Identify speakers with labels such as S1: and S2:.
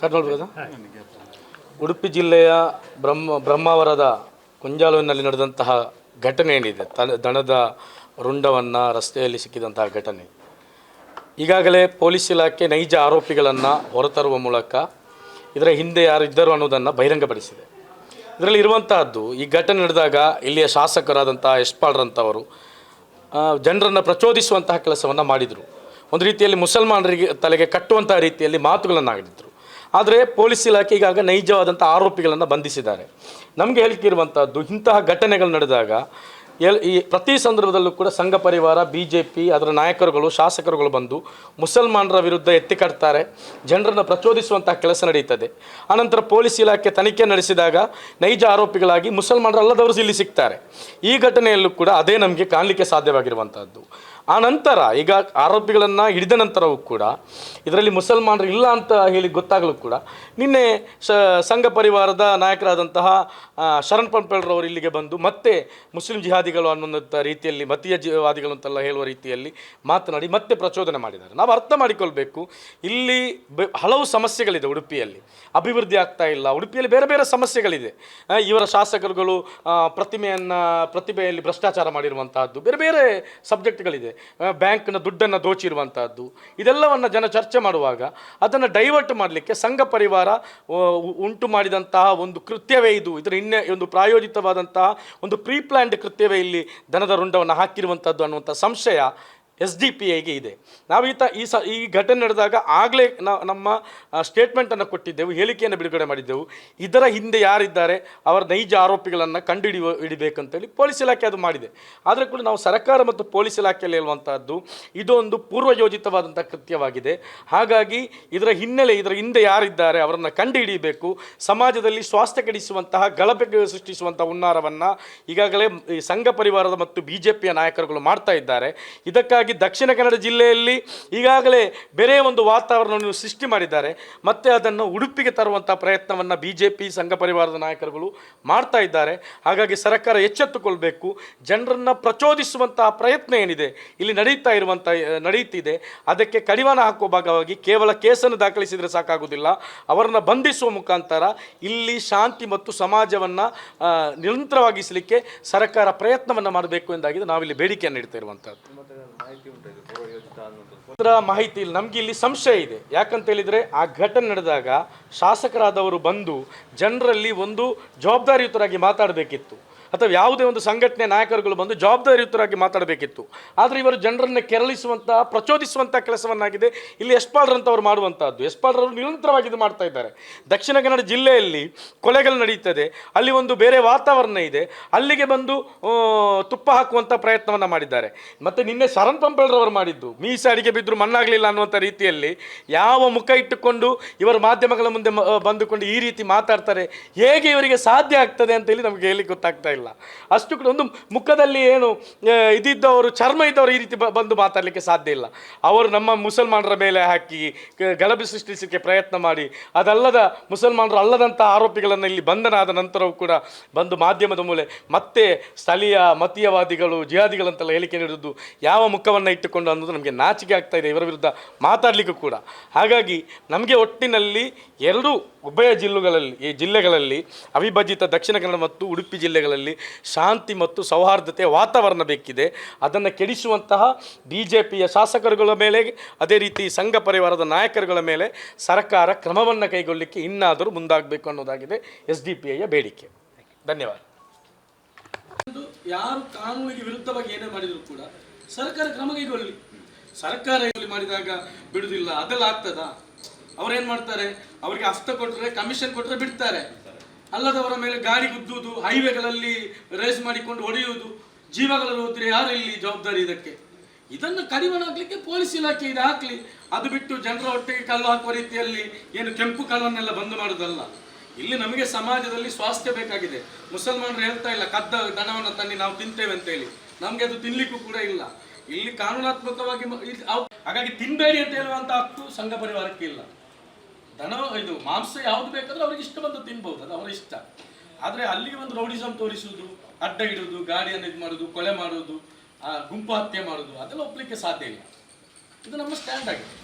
S1: Cut Udupi ಜಿಲ್ಲೆಯ ಬ್ರಹ್ಮ ಬ್ರಹ್ಮಾವರದ ಕುಂಜಾಲುವಿನಲ್ಲಿ ನಡೆದಂತಹ ಘಟನೆ ಏನಿದೆ? ತ ದಣದ ರುಂಡವನ್ನು ರಸ್ತೆಯಲ್ಲಿ ಸಿಕ್ಕಿದಂತಹ ಘಟನೆ. ಈಗಾಗಲೇ ಪೊಲೀಸ್ ಇಲಾಖೆ ನೈಜ ಆರೋಪಿಗಳನ್ನು ಹೊರತರುವ ಮೂಲಕ ಇದರ ಹಿಂದೆ ಯಾರು ಇದ್ದರು ಅನ್ನೋದನ್ನು ಬಹಿರಂಗಪಡಿಸಿದೆ. ಇದರಲ್ಲಿ ಇರುವಂತಹದ್ದು ಈ ಘಟನೆ ನಡೆದಾಗ ಇಲ್ಲಿಯ ಶಾಸಕರಾದಂಥ ಯಶ್ಪಾಳ್ರಂಥವರು ಜನರನ್ನು ಪ್ರಚೋದಿಸುವಂತಹ ಕೆಲಸವನ್ನು ಮಾಡಿದರು. ಒಂದು ರೀತಿಯಲ್ಲಿ ಮುಸಲ್ಮಾನರಿಗೆ ತಲೆಗೆ ಕಟ್ಟುವಂತಹ ರೀತಿಯಲ್ಲಿ ಮಾತುಗಳನ್ನು ಆಡಿದರು ಆದರೆ ಪೊಲೀಸ್ ಇಲಾಖೆ ಈಗಾಗ ನೈಜವಾದಂಥ ಆರೋಪಿಗಳನ್ನು ಬಂಧಿಸಿದ್ದಾರೆ. ನಮಗೆ ಹೇಳ್ತಿರುವಂಥದ್ದು ಇಂತಹ ಘಟನೆಗಳು ನಡೆದಾಗ ಎಲ್ ಈ ಪ್ರತಿ ಸಂದರ್ಭದಲ್ಲೂ ಕೂಡ ಸಂಘ ಪರಿವಾರ ಬಿ ಜೆ ಪಿ ಅದರ ನಾಯಕರುಗಳು, ಶಾಸಕರುಗಳು ಬಂದು ಮುಸಲ್ಮಾನರ ವಿರುದ್ಧ ಎತ್ತಿ ಎತ್ತಿಕಟ್ತಾರೆ ಜನರನ್ನು ಪ್ರಚೋದಿಸುವಂತಹ ಕೆಲಸ ನಡೆಯುತ್ತದೆ ಆನಂತರ ಪೊಲೀಸ್ ಇಲಾಖೆ ತನಿಖೆ ನಡೆಸಿದಾಗ ನೈಜ ಆರೋಪಿಗಳಾಗಿ ಮುಸಲ್ಮಾನರಲ್ಲದವರು ಇಲ್ಲಿ ಸಿಗ್ತಾರೆ. ಈ ಘಟನೆಯಲ್ಲೂ ಕೂಡ ಅದೇ ನಮಗೆ ಕಾಣಲಿಕ್ಕೆ ಸಾಧ್ಯವಾಗಿರುವಂಥದ್ದು ಆ ನಂತರ ಈಗ ಆರೋಪಿಗಳನ್ನು ಹಿಡಿದ ನಂತರವೂ ಕೂಡ ಇದರಲ್ಲಿ ಮುಸಲ್ಮಾನರು ಇಲ್ಲ ಅಂತ ಹೇಳಿ ಗೊತ್ತಾಗಲು ಕೂಡ ನಿನ್ನೆ ಸಂಘ ಪರಿವಾರದ ನಾಯಕರಾದಂತಹ ಶರಣ್ ಪಂಪೇಳ್ರವರು ಇಲ್ಲಿಗೆ ಬಂದು ಮತ್ತೆ ಮುಸ್ಲಿಂ ಜಿಹಾದಿಗಳು ಅನ್ನೋಂಥ ರೀತಿಯಲ್ಲಿ, ಮತೀಯ ಜಿಹಾದಿಗಳು ಅಂತೆಲ್ಲ ಹೇಳುವ ರೀತಿಯಲ್ಲಿ ಮಾತನಾಡಿ ಮತ್ತೆ ಪ್ರಚೋದನೆ ಮಾಡಿದ್ದಾರೆ. ನಾವು ಅರ್ಥ ಮಾಡಿಕೊಳ್ಬೇಕು. ಇಲ್ಲಿ ಹಲವು ಸಮಸ್ಯೆಗಳಿದೆ ಉಡುಪಿಯಲ್ಲಿ. ಅಭಿವೃದ್ಧಿ ಆಗ್ತಾ ಇಲ್ಲ. ಉಡುಪಿಯಲ್ಲಿ ಬೇರೆ ಬೇರೆ ಸಮಸ್ಯೆಗಳಿದೆ. ಇವರ ಶಾಸಕರುಗಳು ಪ್ರತಿಮೆಯನ್ನು, ಪ್ರತಿಭೆಯಲ್ಲಿ ಭ್ರಷ್ಟಾಚಾರ ಮಾಡಿರುವಂತಹದ್ದು ಬೇರೆ ಬೇರೆ ಸಬ್ಜೆಕ್ಟ್ಗಳಿದೆ. ಬ್ಯಾಂಕ್ನ ದುಡ್ಡನ್ನು ದೋಚಿರುವಂಥದ್ದು ಇದೆಲ್ಲವನ್ನು ಜನ ಚರ್ಚೆ ಮಾಡುವಾಗ ಅದನ್ನು ಡೈವರ್ಟ್ ಮಾಡಲಿಕ್ಕೆ ಸಂಘ ಪರಿವಾರ ಉಂಟು ಮಾಡಿದಂತಹ ಒಂದು ಕೃತ್ಯವೇ ಇದು. ಇದರ ಇನ್ನೇ ಒಂದು ಪ್ರಾಯೋಜಿತವಾದಂತಹ ಒಂದು ಪ್ರೀಪ್ಲ್ಯಾಂಡ್ ಕೃತ್ಯವೇ ಇಲ್ಲಿ ದನದ ರುಂಡವನ್ನು ಹಾಕಿರುವಂಥದ್ದು ಅನ್ನುವಂಥ ಸಂಶಯ ಎಸ್ ಡಿ ಪಿ ಐಗೆ ಇದೆ. ನಾವು ಈ ಸ, ಈ ಘಟನೆ ನಡೆದಾಗ ಆಗಲೇ ನಮ್ಮ ಸ್ಟೇಟ್ಮೆಂಟನ್ನು ಕೊಟ್ಟಿದ್ದೆವು, ಹೇಳಿಕೆಯನ್ನು ಬಿಡುಗಡೆ ಮಾಡಿದ್ದೆವು. ಇದರ ಹಿಂದೆ ಯಾರಿದ್ದಾರೆ, ಅವರ ನೈಜ ಆರೋಪಿಗಳನ್ನು ಕಂಡುಹಿಡಿಯುವ ಹಿಡಿಬೇಕಂತೇಳಿ ಪೊಲೀಸ್ ಇಲಾಖೆ ಅದು ಮಾಡಿದೆ. ಆದರೆ ಕೂಡ ನಾವು ಸರ್ಕಾರ ಮತ್ತು ಪೊಲೀಸ್ ಇಲಾಖೆಯಲ್ಲಿ ಹೇಳುವಂತಹದ್ದು ಇದೊಂದು ಪೂರ್ವಯೋಜಿತವಾದಂಥ ಕೃತ್ಯವಾಗಿದೆ. ಹಾಗಾಗಿ ಇದರ ಹಿನ್ನೆಲೆ, ಇದರ ಹಿಂದೆ ಯಾರಿದ್ದಾರೆ, ಅವರನ್ನು ಕಂಡುಹಿಡಿಯಬೇಕು ಸಮಾಜದಲ್ಲಿ ಸ್ವಾಸ್ಥ್ಯ ಕೆಡಿಸುವಂತಹ ಗಲಭೆ ಸೃಷ್ಟಿಸುವಂಥ ಹುನ್ನಾರವನ್ನು ಈಗಾಗಲೇ ಈ ಸಂಘ ಪರಿವಾರದ ಮತ್ತು ಬಿ ಜೆ ಪಿಯ ನಾಯಕರುಗಳು ಮಾಡ್ತಾ ಇದ್ದಾರೆ. ಇದಕ್ಕಾಗಿ ದಕ್ಷಿಣ ಕನ್ನಡ ಜಿಲ್ಲೆಯಲ್ಲಿ ಈಗಾಗಲೇ ಬೇರೆ ಒಂದು ವಾತಾವರಣವನ್ನು ಸೃಷ್ಟಿ ಮಾಡಿದ್ದಾರೆ. ಮತ್ತೆ ಅದನ್ನು ಉಡುಪಿಗೆ ತರುವಂಥ ಪ್ರಯತ್ನವನ್ನು ಬಿ ಜೆ ಪಿ ಸಂಘ ಪರಿವಾರದ ನಾಯಕರುಗಳು ಮಾಡ್ತಾ ಇದ್ದಾರೆ. ಹಾಗಾಗಿ ಸರ್ಕಾರ ಎಚ್ಚೆತ್ತುಕೊಳ್ಬೇಕು. ಜನರನ್ನು ಪ್ರಚೋದಿಸುವಂತಹ ಪ್ರಯತ್ನ ಏನಿದೆ? ಇಲ್ಲಿ ನಡೀತಾ ಇರುವಂಥ ನಡೆಯುತ್ತಿದೆ ಅದಕ್ಕೆ ಕಡಿವಾಣ ಹಾಕುವ ಭಾಗವಾಗಿ ಕೇವಲ ಕೇಸನ್ನು ದಾಖಲಿಸಿದರೆ ಸಾಕಾಗುವುದಿಲ್ಲ. ಅವರನ್ನು ಬಂಧಿಸುವ ಮುಖಾಂತರ ಇಲ್ಲಿ ಶಾಂತಿ ಮತ್ತು ಸಮಾಜವನ್ನು ನಿರಂತರವಾಗಿಸಲಿಕ್ಕೆ ಸರ್ಕಾರ ಪ್ರಯತ್ನವನ್ನು ಮಾಡಬೇಕು ಎಂದಾಗಿದೆ. ನಾವಿಲ್ಲಿ ಬೇಡಿಕೆಯನ್ನು ಇಡ್ತಾ ಇರುವಂಥದ್ದು ಇದರ ಮಾಹಿತಿ ಇಲ್ಲಿ. ನಮ್ಗೆ ಇಲ್ಲಿ ಸಂಶಯ ಇದೆ. ಯಾಕಂತ ಹೇಳಿದ್ರೆ ಆ ಘಟನೆ ನಡೆದಾಗ ಶಾಸಕರಾದವರು ಬಂದು ಜನರಲ್ಲಿ ಒಂದು ಜವಾಬ್ದಾರಿಯುತರಾಗಿ ಮಾತಾಡಬೇಕಿತ್ತು. ಅಥವಾ ಯಾವುದೇ ಒಂದು ಸಂಘಟನೆ ನಾಯಕರುಗಳು ಬಂದು ಜವಾಬ್ದಾರಿಯುತರಾಗಿ ಮಾತಾಡಬೇಕಿತ್ತು. ಆದರೆ ಇವರು ಜನರನ್ನು ಕೆರಳಿಸುವಂತಹ ಪ್ರಚೋದಿಸುವಂಥ ಕೆಲಸವನ್ನಾಗಿದೆ. ಇಲ್ಲಿ ಯಶ್ಪಾಲ್ರಂಥವ್ರು ಮಾಡುವಂಥದ್ದು ಯಶ್ಪಾಲ್ರವರು ನಿರಂತರವಾಗಿ ಇದು ಮಾಡ್ತಾ ಇದ್ದಾರೆ. ದಕ್ಷಿಣ ಕನ್ನಡ ಜಿಲ್ಲೆಯಲ್ಲಿ ಕೊಲೆಗಳು ನಡೆಯುತ್ತದೆ ಅಲ್ಲಿ ಒಂದು ಬೇರೆ ವಾತಾವರಣ ಇದೆ. ಅಲ್ಲಿಗೆ ಬಂದು ತುಪ್ಪ ಹಾಕುವಂಥ ಪ್ರಯತ್ನವನ್ನು ಮಾಡಿದ್ದಾರೆ. ಮತ್ತು ನಿನ್ನೆ ಶರಣ್ ಪಂಪಳ್ರವರು ಮಾಡಿದ್ದು. ಮೀಸ ಅಡಿಗೆ ಬಿದ್ದರೂ ಮಣ್ಣಾಗಲಿಲ್ಲ ಅನ್ನುವಂಥ ರೀತಿಯಲ್ಲಿ ಯಾವ ಮುಖ ಇಟ್ಟುಕೊಂಡು ಇವರು ಮಾಧ್ಯಮಗಳ ಮುಂದೆ ಬಂದುಕೊಂಡು ಈ ರೀತಿ ಮಾತಾಡ್ತಾರೆ. ಹೇಗೆ ಇವರಿಗೆ ಸಾಧ್ಯ ಆಗ್ತದೆ ಅಂತ ಹೇಳಿ ನಮಗೆ ಹೇಳಿ ಗೊತ್ತಾಗ್ತಾ ಇಲ್ಲ. ಅಷ್ಟು ಕೂಡ ಒಂದು ಮುಖದಲ್ಲಿ ಏನು ಇದಿದ್ದವರು ಚರ್ಮ ಇದ್ದವರು ಈ ರೀತಿ ಬಂದು ಮಾತಾಡಲಿಕ್ಕೆ ಸಾಧ್ಯ ಇಲ್ಲ. ಅವರು ನಮ್ಮ ಮುಸಲ್ಮಾನರ ಮೇಲೆ ಹಾಕಿ ಗಲಭೆ ಸೃಷ್ಟಿಸಲಿಕ್ಕೆ ಪ್ರಯತ್ನ ಮಾಡಿ, ಅದಲ್ಲದ ಮುಸಲ್ಮಾನರು ಅಲ್ಲದಂಥ ಆರೋಪಿಗಳನ್ನು ಇಲ್ಲಿ ಬಂಧನ ಆದ ನಂತರವೂ ಕೂಡ ಬಂದು ಮಾಧ್ಯಮದ ಮೂಲೆ ಮತ್ತೆ ಸ್ಥಳೀಯ ಮತೀಯವಾದಿಗಳು, ಜಿಹಾದಿಗಳಂತೆಲ್ಲ ಹೇಳಿಕೆ ನೀಡಿದ್ದು ಯಾವ ಮುಖವನ್ನು ಇಟ್ಟುಕೊಂಡು ಅನ್ನೋದು ನಮಗೆ ನಾಚಿಕೆ ಆಗ್ತಾ ಇದೆ ಇವರ ವಿರುದ್ಧ ಮಾತಾಡಲಿಕ್ಕೂ ಕೂಡ. ಹಾಗಾಗಿ ನಮಗೆ ಒಟ್ಟಿನಲ್ಲಿ ಎರಡು ಉಭಯ ಜಿಲ್ಲೆಗಳಲ್ಲಿ, ಈ ಜಿಲ್ಲೆಗಳಲ್ಲಿ ಅವಿಭಜಿತ ದಕ್ಷಿಣ ಕನ್ನಡ ಮತ್ತು ಉಡುಪಿ ಜಿಲ್ಲೆಗಳಲ್ಲಿ ಶಾಂತಿ ಮತ್ತು ಸೌಹಾರ್ದತೆ ವಾತಾವರಣ ಬೇಕಿದೆ. ಅದನ್ನು ಕೆಡಿಸುವಂತಹ ಬಿ ಜೆ ಪಿಯ ಶಾಸಕರುಗಳ ಮೇಲೆ, ಅದೇ ರೀತಿ ಸಂಘ ಪರಿವಾರದ ನಾಯಕರುಗಳ ಮೇಲೆ ಸರ್ಕಾರ ಕ್ರಮವನ್ನು ಕೈಗೊಳ್ಳಲಿಕ್ಕೆ ಇನ್ನಾದರೂ ಮುಂದಾಗಬೇಕು ಅನ್ನೋದಾಗಿದೆ ಎಸ್ ಡಿ ಪಿ ಬೇಡಿಕೆ. ಧನ್ಯವಾದ. ಯಾರು ಕಾನೂನಿಗೆ ವಿರುದ್ಧವಾಗಿ ಏನೇ ಮಾಡಿದರೂ ಕೂಡ ಸರ್ಕಾರ ಕ್ರಮ ಕೈಗೊಳ್ಳಿ. ಸರ್ಕಾರ ಇಲ್ಲಿ ಮಾಡಿದಾಗ ಬಿಡುದಿಲ್ಲ, ಅದೆಲ್ಲ ಆಗ್ತದ? ಅವ್ರೇನ್ ಮಾಡ್ತಾರೆ? ಅವರಿಗೆ ಹಸ್ತ ಕೊಟ್ಟರೆ ಕಮಿಷನ್ ಕೊಟ್ಟರೆ ಬಿಡ್ತಾರೆ. ಅಲ್ಲದವರ ಮೇಲೆ ಗಾಡಿ ಗುದ್ದುವುದು, ಹೈವೇಗಳಲ್ಲಿ ರೇಸ್ ಮಾಡಿಕೊಂಡು ಹೊಡೆಯುವುದು ಜೀವಗಳನ್ನು ಹೋದ್ರೆ ಯಾರು ಇಲ್ಲಿ ಜವಾಬ್ದಾರಿ ಇದಕ್ಕೆ? ಇದನ್ನು ಕಡಿವಾಣ ಹಾಕ್ಲಿಕ್ಕೆ ಪೊಲೀಸ್ ಇಲಾಖೆ ಇದು ಹಾಕ್ಲಿ. ಅದು ಬಿಟ್ಟು ಜನರ ಒಟ್ಟಿಗೆ ಕಲ್ಲು ಹಾಕುವ ರೀತಿಯಲ್ಲಿ ಏನು ಕೆಂಪು ಕಲ್ಲನ್ನೆಲ್ಲ ಬಂದ್ ಮಾಡೋದಲ್ಲ. ಇಲ್ಲಿ ನಮಗೆ ಸಮಾಜದಲ್ಲಿ ಸ್ವಾಸ್ಥ್ಯ ಬೇಕಾಗಿದೆ. ಮುಸಲ್ಮಾನರು ಹೇಳ್ತಾ ಇಲ್ಲ, ಕದ್ದ ದನವನ್ನು ತನ್ನಿ ನಾವು ತಿಂತೇವೆ ಅಂತ ಹೇಳಿ. ನಮಗೆ ಅದು ತಿನ್ಲಿಕ್ಕೂ ಕೂಡ ಇಲ್ಲ. ಇಲ್ಲಿ ಕಾನೂನಾತ್ಮಕವಾಗಿ ಹಾಗಾಗಿ ತಿನ್ಬೇಡಿ ಅಂತ ಹೇಳುವಂತ ಹಕ್ಕು ಸಂಘ ಪರಿವಾರಕ್ಕೆ ಇಲ್ಲ. ದನ ಇದು ಮಾಂಸ ಯಾವ್ದು ಬೇಕಾದ್ರೂ ಅವ್ರಿಗೆ ಇಷ್ಟ ಬಂದು ತಿನ್ಬಹುದು ಅದು ಅವರ ಇಷ್ಟ. ಆದರೆ ಅಲ್ಲಿಗೆ ಒಂದು ರೌಡಿಸಮ್ ತೋರಿಸುವುದು, ಅಡ್ಡ ಇಡುವುದು, ಗಾಡಿಯನ್ನು ಇದು ಮಾಡೋದು ಕೊಲೆ ಆ ಗುಂಪು ಹತ್ಯೆ ಮಾಡುದು ಅದೆಲ್ಲ ಒಪ್ಪಲಿಕ್ಕೆ ಸಾಧ್ಯ ಇಲ್ಲ. ಇದು ನಮ್ಮ ಸ್ಟ್ಯಾಂಡ್ ಆಗಿದೆ.